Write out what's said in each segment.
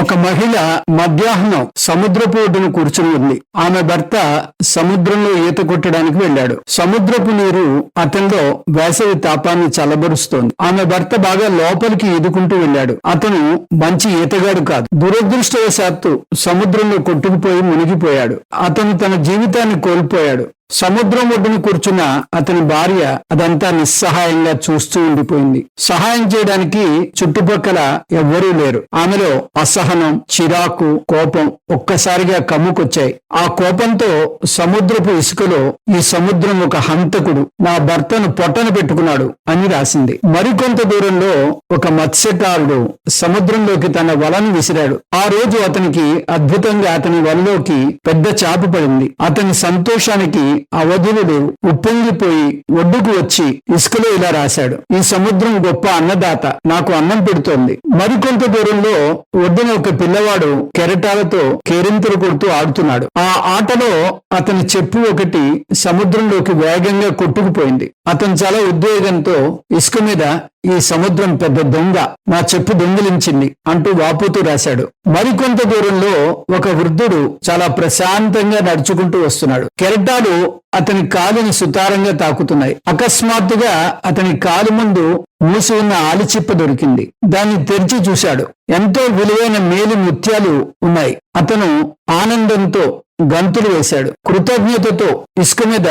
ఒక మహిళ మధ్యాహ్నం సముద్రపు ఒడ్డున కూర్చుని ఉంది. ఆమె భర్త సముద్రంలో ఈత కొట్టడానికి వెళ్ళాడు. సముద్రపు నీరు అతనిలో వేసవి తాపాన్ని చల్లబరుస్తోంది. ఆమె భర్త బాగా లోపలికి ఈదుకుంటూ వెళ్ళాడు. అతను మంచి ఈతగాడు కాదు. దురదృష్టవశాత్తు సముద్రంలో కొట్టుకుపోయి మునిగిపోయాడు. అతను తన జీవితాన్ని కోల్పోయాడు. సముద్రం ఒడ్డున కూర్చున్న అతని భార్య అదంతా నిస్సహాయంగా చూస్తూ ఉండిపోయింది. సహాయం చేయడానికి చుట్టుపక్కల ఎవ్వరూ లేరు. ఆమెలో అసహనం చిరాకు కోపం ఒక్కసారిగా కమ్ముకొచ్చాయి. ఆ కోపంతో సముద్రపు ఇసుకలో ఈ సముద్రం ఒక హంతకుడు నా భర్తను పొట్టన పెట్టుకున్నాడు అని రాసింది. మరికొంత దూరంలో ఒక మత్స్యకారుడు సముద్రంలోకి తన వలను విసిరాడు. ఆ రోజు అతనికి అద్భుతంగా అతని వలలోకి పెద్ద చాప పడింది. అతని సంతోషానికి అవధులు లేవు. ఉప్పొంగిపోయి ఒడ్డుకు వచ్చి ఇసుకలో ఇలా రాశాడు. ఈ సముద్రం గొప్ప అన్నదాత నాకు అన్నం పెడుతోంది. మరికొంత దూరంలో ఒడ్డున ఒక పిల్లవాడు కెరటాలతో కేరింతలు కొడుతూ ఆడుతున్నాడు. ఆ ఆటలో అతని చెప్పు ఒకటి సముద్రంలోకి వేగంగా కొట్టుకుపోయింది. అతను చాలా ఉద్వేగంతో ఇసుక మీద ఈ సముద్రం పెద్ద దొంగ నా చెప్పు దొంగిలించింది అంటూ వాపుతూ రాశాడు. మరికొంత దూరంలో ఒక వృద్ధుడు చాలా ప్రశాంతంగా నడుచుకుంటూ వస్తున్నాడు. కెరటాలు అతని కాలుని సుతారంగా తాకుతున్నాయి. అకస్మాత్తుగా అతని కాలు ముందు మూసి ఉన్న ఆలిచిప్ప దొరికింది. దాన్ని తెరిచి చూశాడు. ఎంతో విలువైన మేలి ముత్యాలు ఉన్నాయి. అతను ఆనందంతో గంతులు వేశాడు. కృతజ్ఞతతో ఇసుక మీద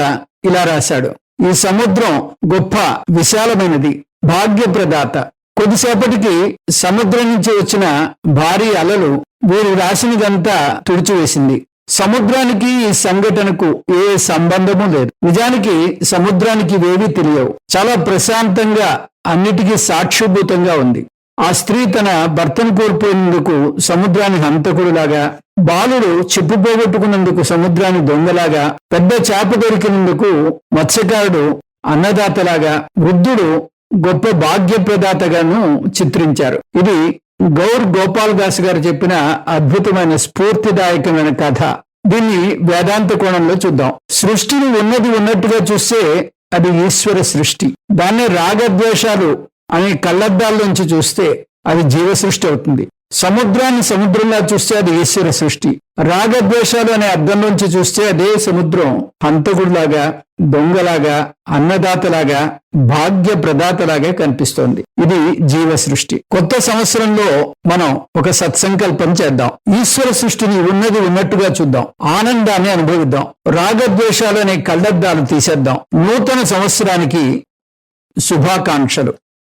ఇలా రాశాడు. ఈ సముద్రం గొప్ప విశాలమైనది. భాగ్యప్రదాత. కొద్దిసేపటికి సముద్రం నుంచి వచ్చిన భారీ అలలు వీరు రాసినదంతా తుడిచివేసింది. సముద్రానికి ఈ సంఘటనకు ఏ సంబంధము లేదు. నిజానికి సముద్రానికి ఇవేవీ తెలియవు. చాలా ప్రశాంతంగా అన్నిటికీ సాక్షిభూతంగా ఉంది. ఆ స్త్రీ తన భర్తను కోల్పోయినందుకు సముద్రాన్ని హంతకుడులాగా బాలుడు చెప్పు పోగొట్టుకున్నందుకు సముద్రాన్ని దొంగలాగా పెద్ద చేప దొరికినందుకు మత్స్యకారుడు అన్నదాతలాగా వృద్ధుడు గొప్ప భాగ్యప్రదాతగాను చిత్రించారు. ఇది గౌర్ గోపాల్ దాస్ గారు చెప్పిన అద్భుతమైన స్ఫూర్తిదాయకమైన కథ. దీన్ని వేదాంత కోణంలో చూద్దాం. సృష్టిని ఉన్నది ఉన్నట్టుగా చూస్తే అది ఈశ్వర సృష్టి. దాన్ని రాగద్వేషాలు అనే కళ్ళద్దాల్లోంచి చూస్తే అది జీవ సృష్టి అవుతుంది. సముద్రాన్ని సముద్రంలా చూస్తే అది ఈశ్వర సృష్టి. రాగద్వేషాలు అనే అర్థంలోంచి చూస్తే అదే సముద్రం. హంతకుడిలాగా దొంగలాగా అన్నదాతలాగా భాగ్య ప్రదాతలాగా కనిపిస్తోంది. ఇది జీవ సృష్టి కొత్త సంవత్సరంలో మనం ఒక సత్సంకల్పం చేద్దాం. ఈశ్వర సృష్టిని ఉన్నది ఉన్నట్టుగా చూద్దాం. ఆనందాన్ని అనుభవిద్దాం. రాగద్వేషాలు అనే కళ్ళద్దాలు తీసేద్దాం. నూతన సంవత్సరానికి శుభాకాంక్షలు.